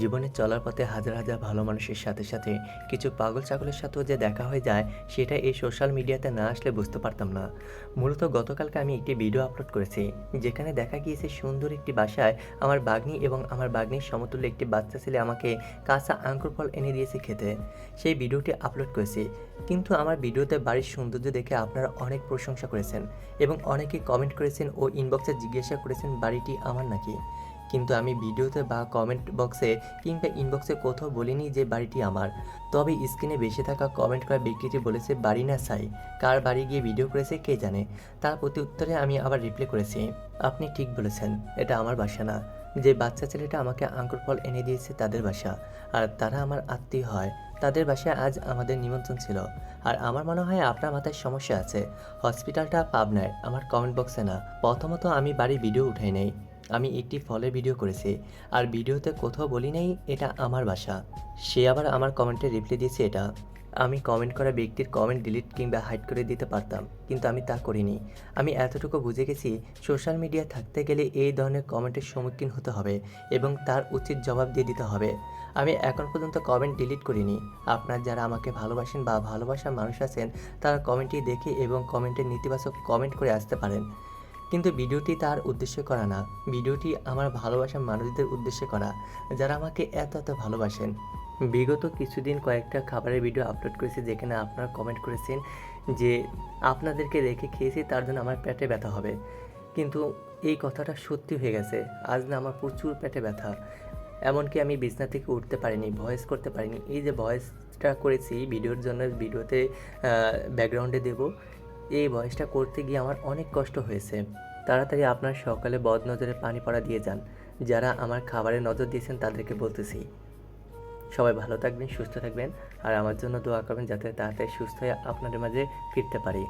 জীবনে চলার পথে হাজার হাজার ভালো মানুষের সাথে সাথে কিছু পাগল ছাগলের সাথেও যে দেখা হয়ে যায়, সেটা এই সোশ্যাল মিডিয়াতে না আসলে বুঝতে পারতাম না। মূলত গতকালকে আমি একটি ভিডিও আপলোড করেছি, যেখানে দেখা গিয়েছে সুন্দর একটি বাসায় আমার বাগ্নি এবং আমার বাগ্নির সমতুল্য একটি বাচ্চা ছেলে আমাকে কাঁচা আঙ্কুর ফল এনে দিয়েছে খেতে। সেই ভিডিওটি আপলোড করেছি। কিন্তু আমার ভিডিওতে বাড়ির সৌন্দর্য দেখে আপনারা অনেক প্রশংসা করেছেন এবং অনেকে কমেন্ট করেছেন ও ইনবক্সে জিজ্ঞাসা করেছেন, বাড়িটি আমার নাকি? কিন্তু আমি ভিডিওতে বা কমেন্ট বক্সে কিংবা ইনবক্সে কোথাও বলিনি যে বাড়িটি আমার। তবে স্ক্রিনে বেশি থাকা কমেন্ট করা ব্যক্তিটি বলেছে, বাড়ি না সাই। কার বাড়ি গিয়ে ভিডিও করেছে কে জানে? তার প্রতি উত্তরে আমি আবার রিপ্লাই করেছি। আপনি ঠিক বলেছেন, এটা আমার বাসা না। যে বাচ্চা ছেলেটা আমাকে আঙ্কুর ফল এনে দিয়েছে তাদের বাসা। আর তারা আমার আত্মীয় হয়। তাদের বাসায় আজ আমাদের নিমন্ত্রণ ছিল। আর আমার মনে হয় আপনার মাথায় সমস্যা আছে। হসপিটালটা পাবনায়, আমার কমেন্ট বক্সে না। প্রথমত আমি বাড়ি ভিডিও উঠাই নাই। আমি একটি ফলের ভিডিও করেছি, আর ভিডিওতে কোথাও বলি নাই, এটা আমার বাসা। সে আবার আমার কমেন্টে রিপ্লাই দিয়েছে এটা। আমি কমেন্ট করা ব্যক্তির কমেন্ট ডিলিট কিংবা হাইড করে দিতে পারতাম, কিন্তু আমি তা করিনি। আমি এতটুকু বুঝে গেছি সোশ্যাল মিডিয়া থাকতে গেলে এই ধরনের কমেন্টের সম্মুখীন হতে হবে এবং তার উচিত জবাব দিয়ে দিতে হবে। আমি এখন পর্যন্ত কমেন্ট ডিলিট করিনি। আপনার যারা আমাকে ভালোবাসেন বা ভালোবাসার মানুষ আছেন, তারা কমেন্টটি দেখে এবং কমেন্টের নেতিবাচক কমেন্ট করে আসতে পারেন। কিন্তু ভিডিওটি তার উদ্দেশ্যে করা না। ভিডিওটি আমার ভালোবাসার মানুষদের উদ্দেশ্যে করা, যারা আমাকে এত এত ভালোবাসেন। বিগত কিছুদিন কয়েকটা খাবারের ভিডিও আপলোড করেছি যেখানে আপনারা কমেন্ট করেছেন যে, আপনাদেরকে রেখে খেয়েছি, তার জন্য আমার পেটে ব্যথা হবে। কিন্তু এই কথাটা সত্যি হয়ে গেছে। আজ না আমার প্রচুর পেটে ব্যথা। এমনকি আমি বিছনা থেকে উঠতে পারিনি ভয়েস করতে পারিনি। এই যে ভয়েসটা করেছি, ভিডিওর জন্য, ভিডিওতে ব্যাকগ্রাউন্ডে দেব। এই ভয়েসটা করতে গিয়ে আমার অনেক কষ্ট হয়েছে। তাড়াতাড়ি আপনার সকালে বদ নজরে পানি পড়া দিয়ে যান। যারা আমার খাবারে নজর দিয়েছেন তাদেরকে বলতেছি। সবাই ভালো থাকবেন, সুস্থ থাকবেন, আর আমার জন্য দোয়া করবেন যাতে তাড়াতাড়ি সুস্থ হয়ে আপনাদের মাঝে ফিরতে পারি।